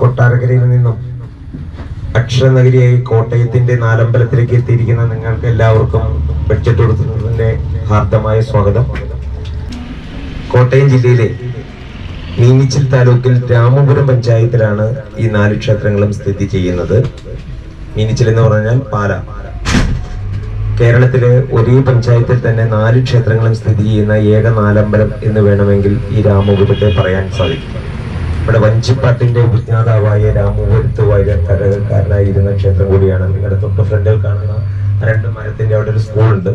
കൊട്ടാരക്കരയിൽ നിന്നും അക്ഷരനഗരിയായി കോട്ടയത്തിന്റെ നാലമ്പലത്തിലേക്ക് എത്തിയിരിക്കുന്ന നിങ്ങൾക്ക് എല്ലാവർക്കും ബഡ്ജറ്റ് ഹാർദമായ സ്വാഗതം. കോട്ടയം ജില്ലയിലെ മീനിച്ചിൽ താലൂക്കിൽ രാമപുരം പഞ്ചായത്തിലാണ് ഈ നാല് ക്ഷേത്രങ്ങളും സ്ഥിതി ചെയ്യുന്നത്. മീനിച്ചിൽ എന്ന് പറഞ്ഞാൽ പാല. കേരളത്തിലെ ഒരേ പഞ്ചായത്തിൽ തന്നെ നാല് ക്ഷേത്രങ്ങളും സ്ഥിതി ചെയ്യുന്ന ഏക നാലമ്പലം എന്ന് വേണമെങ്കിൽ ഈ രാമപുരത്തെ പറയാൻ സാധിക്കും. ഇവിടെ വഞ്ചിപ്പാട്ടിന്റെ വിജ്ഞാതാവായ രാമപുരത്ത് വൈരക്കാരനായിരുന്ന ക്ഷേത്രം കൂടിയാണ്. നിങ്ങളുടെ തൊട്ട് ഫ്രണ്ടിൽ കാണുന്ന രണ്ട് മരത്തിന്റെ അവിടെ ഒരു സ്കൂളുണ്ട്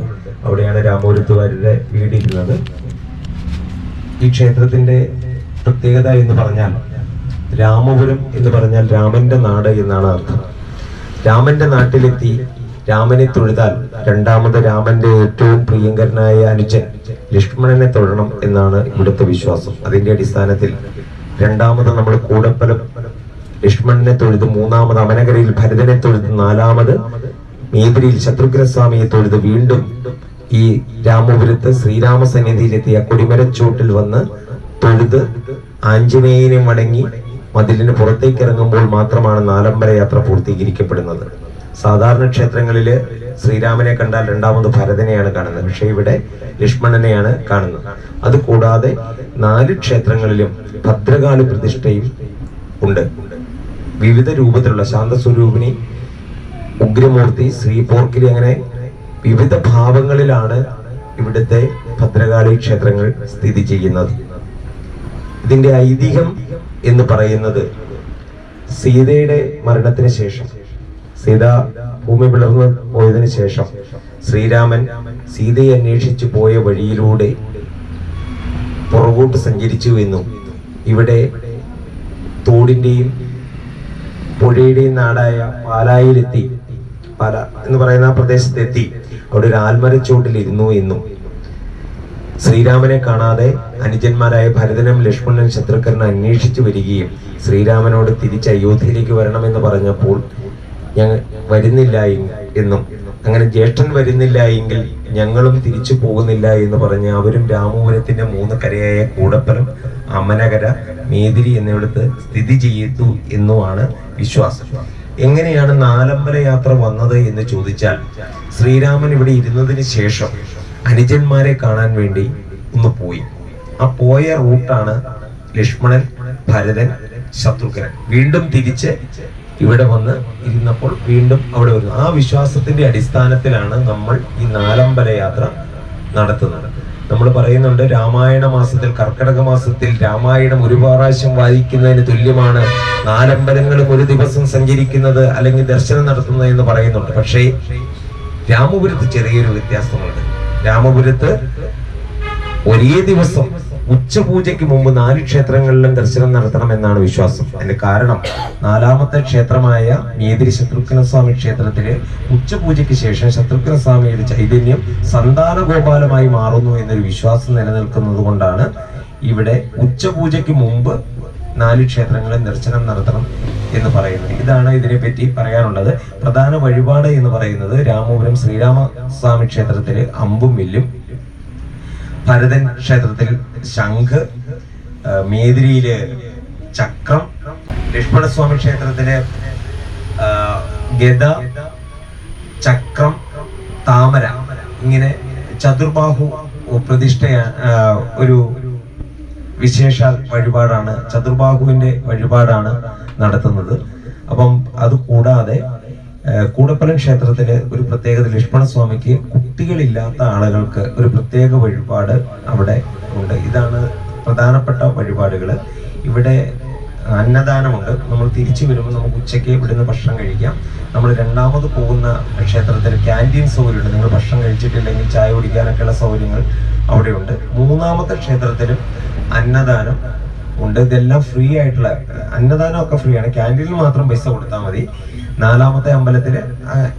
അവിടെയാണ് രാമപുരത്തുകാരുടെ വീടിരുന്നത് ഈ ക്ഷേത്രത്തിന്റെ പ്രത്യേകത എന്ന് പറഞ്ഞാൽ രാമപുരം എന്ന് പറഞ്ഞാൽ രാമന്റെ നാട് എന്നാണ് അർത്ഥം. രാമന്റെ നാട്ടിലെത്തി രാമനെ തൊഴുതാൽ രണ്ടാമത് രാമന്റെ ഏറ്റവും പ്രിയങ്കരനായ അനുജൻ ലക്ഷ്മണനെ തൊഴണം എന്നാണ് ഇവിടുത്തെ വിശ്വാസം. അതിന്റെ അടിസ്ഥാനത്തിൽ രണ്ടാമത് നമ്മൾ കൂടപ്പലം. ലക്ഷ്മണനെ തൊഴുത് മൂന്നാമത് അമനകരയിൽ ഭരതനെ തൊഴുത് നാലാമത് മേതിരിയിൽ ശത്രുഘ്നസ്വാമിയെ തൊഴുത് വീണ്ടും ഈ രാമപുരത്ത് ശ്രീരാമ സന്നിധിയിലെത്തിയ കൊടിമരച്ചോട്ടിൽ വന്ന് തൊഴുത് ആഞ്ജനേയനെ മടങ്ങി മതിലിന് പുറത്തേക്ക് ഇറങ്ങുമ്പോൾ മാത്രമാണ് നാലമ്പല യാത്ര പൂർത്തീകരിക്കപ്പെടുന്നത്. സാധാരണ ക്ഷേത്രങ്ങളിൽ ശ്രീരാമനെ കണ്ടാൽ രണ്ടാമത് ഭരതനെയാണ് കാണുന്നത്. പക്ഷേ ഇവിടെ ലക്ഷ്മണനെയാണ് കാണുന്നത്. അതുകൂടാതെ നാല് ക്ഷേത്രങ്ങളിലും ഭദ്രകാല പ്രതിഷ്ഠയും ഉണ്ട്. വിവിധ രൂപത്തിലുള്ള ശാന്തസ്വരൂപിണി ഉഗ്രമൂർത്തി ശ്രീപോർക്കിരി അങ്ങനെ വിവിധ ഭാവങ്ങളിലാണ് ഇവിടുത്തെ ഭദ്രകാളി ക്ഷേത്രങ്ങൾ സ്ഥിതി ചെയ്യുന്നത്. ഇതിന്റെ ഐതിഹ്യം എന്ന് പറയുന്നത് സീതയുടെ മരണത്തിന് ശേഷം. സീത ഭൂമി പിളർന്നു പോയതിനു ശേഷം ശ്രീരാമൻ സീതയെ അന്വേഷിച്ചു പോയ വഴിയിലൂടെ പുറകോട്ട് സഞ്ചരിച്ചു എന്നും ഇവിടെ തോടിന്റെയും പുഴയുടെയും നാടായ പാലായിലെത്തി. പാല എന്ന് പറയുന്ന പ്രദേശത്തെത്തി. അവിടെ ഒരു ആൽമരച്ചോട്ടിലിരുന്നു എന്നും ശ്രീരാമനെ കാണാതെ അനുജന്മാരായ ഭരതനും ലക്ഷ്മണനും ശത്രുക്കരനും അന്വേഷിച്ചു വരികയും ശ്രീരാമനോട് തിരിച്ച് അയോധ്യയിലേക്ക് വരണമെന്ന് പറഞ്ഞപ്പോൾ ഞങ്ങൾ വരുന്നില്ല എന്നും അങ്ങനെ ജ്യേഷ്ഠൻ വരുന്നില്ല എങ്കിൽ ഞങ്ങളും തിരിച്ചു പോകുന്നില്ല എന്ന് പറഞ്ഞ് അവരും രാമപുരത്തിന്റെ മൂന്ന് കരയായ കൂടപ്പലം അമനകര മേതിരി എന്നിവിടത്ത് സ്ഥിതി ചെയ്തു എന്നുമാണ് വിശ്വാസം. എങ്ങനെയാണ് നാലമ്പല യാത്ര വന്നത് എന്ന് ചോദിച്ചാൽ ശ്രീരാമൻ ഇവിടെ ഇരുന്നതിന് ശേഷം അനുജന്മാരെ കാണാൻ വേണ്ടി ഒന്ന് പോയി. ആ പോയ റൂട്ടാണ് ലക്ഷ്മണൻ ഭരതൻ ശത്രുഘ്നൻ. വീണ്ടും തിരിച്ച് ഇവിടെ വന്ന് ഇരുന്നപ്പോൾ വീണ്ടും അവിടെ വരുന്നു. ആ വിശ്വാസത്തിന്റെ അടിസ്ഥാനത്തിലാണ് നമ്മൾ ഈ നാലമ്പല യാത്ര നടത്തുന്നത്. നമ്മൾ പറയുന്നുണ്ട് രാമായണ മാസത്തിൽ കർക്കടക മാസത്തിൽ രാമായണം ഒരു പ്രാവശ്യം വായിക്കുന്നതിന് തുല്യമാണ്. നാലമ്പലങ്ങളും ഒരു ദിവസം സഞ്ചരിക്കുന്നത് അല്ലെങ്കിൽ ദർശനം നടത്തുന്നത് എന്ന് പറയുന്നുണ്ട്. പക്ഷേ രാമപുരത്ത് ചെറിയൊരു വ്യത്യാസമുണ്ട്. രാമപുരത്ത് ഒരേ ദിവസം ഉച്ചപൂജയ്ക്ക് മുമ്പ് നാല് ക്ഷേത്രങ്ങളിലും ദർശനം നടത്തണം എന്നാണ് വിശ്വാസം. അതിന്റെ കാരണം നാലാമത്തെ ക്ഷേത്രമായ മേതിരി ശത്രുഘ്ന സ്വാമി ക്ഷേത്രത്തിൽ ഉച്ചപൂജയ്ക്ക് ശേഷം ശത്രുഘ്ന സ്വാമിയുടെ ചൈതന്യം സന്താന ഗോപാലമായി മാറുന്നു എന്നൊരു വിശ്വാസം നിലനിൽക്കുന്നത് കൊണ്ടാണ് ഇവിടെ ഉച്ചപൂജയ്ക്ക് മുമ്പ് നാല് ക്ഷേത്രങ്ങളിൽ ദർശനം നടത്തണം എന്ന് പറയുന്നത്. ഇതാണ് ഇതിനെപ്പറ്റി പറയാനുള്ളത്. പ്രധാന വഴിപാട് എന്ന് പറയുന്നത് രാമപുരം ശ്രീരാമസ്വാമി ക്ഷേത്രത്തിലെ അമ്പും വില്ലും ഭരതൻ ക്ഷേത്രത്തിൽ ശംഖ് മേതിരിയിൽ ചക്രം ലക്ഷ്മണസ്വാമി ക്ഷേത്രത്തിൽ ഗദ ചക്രം താമര ഇങ്ങനെ ചതുർബാഹു പ്രതിഷ്ഠ ഒരു വിശേഷ വഴിപാടാണ് ചതുർബാഹുവിന്റെ വഴിപാടാണ് നടത്തുന്നത്. അപ്പം അത് കൂടാതെ ഏഹ്, ക്ഷേത്രത്തിലെ ഒരു ഒരു പ്രത്യേകത ലക്ഷ്മണസ്വാമിക്ക് കുട്ടികളില്ലാത്ത ആളുകൾക്ക് ഒരു പ്രത്യേക വഴിപാട് അവിടെ ഉണ്ട്. ഇതാണ് പ്രധാനപ്പെട്ട വഴിപാടുകൾ ഇവിടെ അന്നദാനമുണ്ട്. നമ്മൾ തിരിച്ചു വരുമ്പോൾ നമുക്ക് ഉച്ചയ്ക്ക് ഇവിടുന്ന് ഭക്ഷണം കഴിക്കാം. നമ്മൾ രണ്ടാമത് പോകുന്ന ക്ഷേത്രത്തിൽ ക്യാന്റീൻ സൗകര്യമുണ്ട്. നിങ്ങൾ ഭക്ഷണം കഴിച്ചിട്ടില്ലെങ്കിൽ ചായ കുടിക്കാനൊക്കെയുള്ള സൗകര്യങ്ങൾ അവിടെയുണ്ട്. മൂന്നാമത്തെ ക്ഷേത്രത്തിലും അന്നദാനം ഉണ്ട്. ഇതെല്ലാം ഫ്രീ ആയിട്ടുള്ള അന്നദാനം ഒക്കെ ഫ്രീ ആണ്. ക്യാന്റീനിൽ മാത്രം പൈസ കൊടുത്താൽ മതി. നാലാമത്തെ അമ്പലത്തിൽ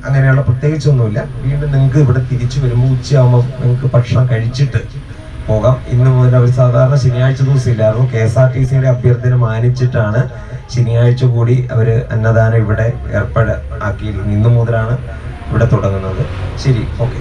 അങ്ങനെയുള്ള പ്രത്യേകിച്ചൊന്നുമില്ല. വീണ്ടും നിങ്ങൾക്ക് ഇവിടെ തിരിച്ചു വരുമ്പോൾ ഉച്ചയാകുമ്പോൾ നിങ്ങൾക്ക് ഭക്ഷണം കഴിച്ചിട്ട് പോകാം. ഇന്ന് മുതൽ അവർ സാധാരണ ശനിയാഴ്ച ദിവസം ഇല്ലായിരുന്നു കെ എസ് ആർ ടി സിയുടെ അഭ്യർത്ഥന മാനിച്ചിട്ടാണ് ശനിയാഴ്ച കൂടി അവർ അന്നദാനം ഇവിടെ ഏർപ്പാട് ആക്കി ഇന്ന് മുതലാണ് ഇവിടെ തുടങ്ങുന്നത്. ശരി ഓക്കെ.